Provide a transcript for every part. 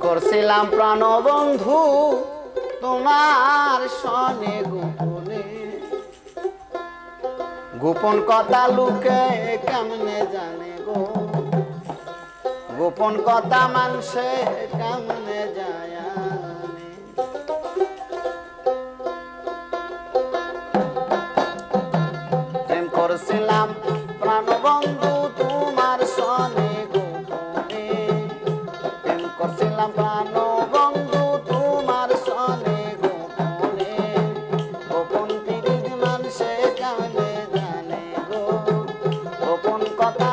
করছিলাম প্রাণবন্ধু তোমার সনে গোপনে। গোপন কথা লুকে কেমনে জানে গো? গোপন কথা মানুষে কেমনে যায় প্রেম করছিলাম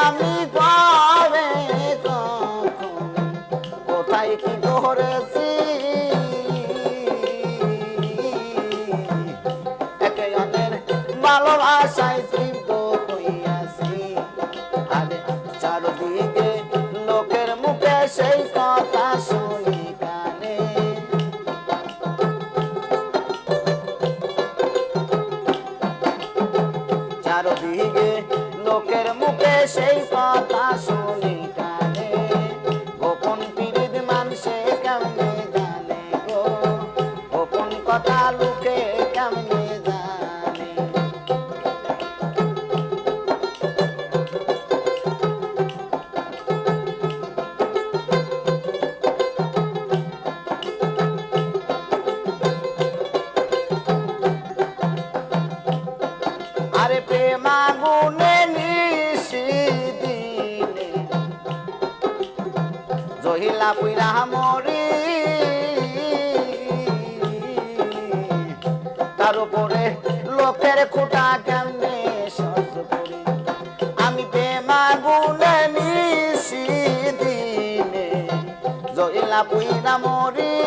আমি পাবে কখন? কোথায় কি করেছি একে লোকের মুখে সেই কথা শুনি কানে। চারদিকে লোকের মুখে সেই কথা শুনি কানে। গোপন পীড়িত মানুষে কেমনে জানে গো? গোপন কথা লোকে কেমনে জানে? আরে প্রেমা পুইরা মরি। তার উপরে লোকের খোটা কেমনে আমি প্রেমা গুনে নিশি দিনে। জইলা পুইরা মরি।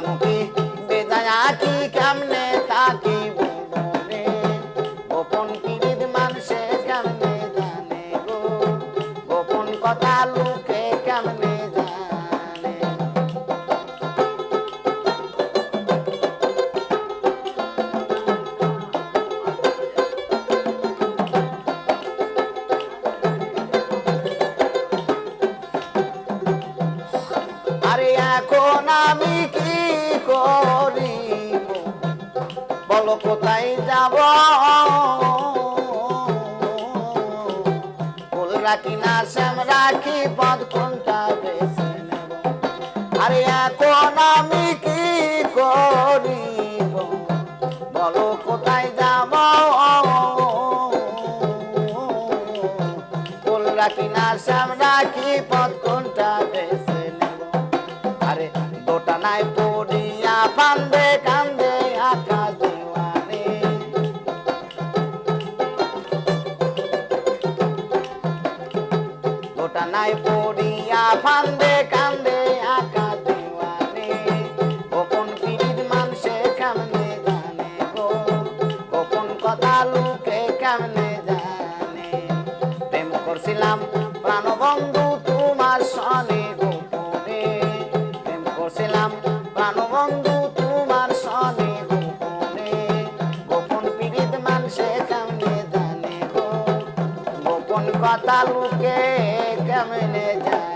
মুখি বেদায়া কি কেমনে থাকি মনে গোপন কিরিত মানুষে কেমনে জানে গো? গোপন কথা এখন আমি কি করিব বলো কোথায় যাব? ফুল রাখি না শ্যাম রাখি, পদ কোনটা নেব? আরে এখন আমি কি করিব বলো কোথায় যাব? ফুল রাখি না শ্যাম রাখি, পদ নাই পড়িয়া ফান্দে কান্দে আকা দেওয়ানে গোপন পীড়িত মানুষে কেমনে জানে গো। গোপন কথা লোকে কেমনে জানে। প্রেম করছিলাম প্রাণবন্ধু জানে গো গোপন কথা লোকে কেমনে জানে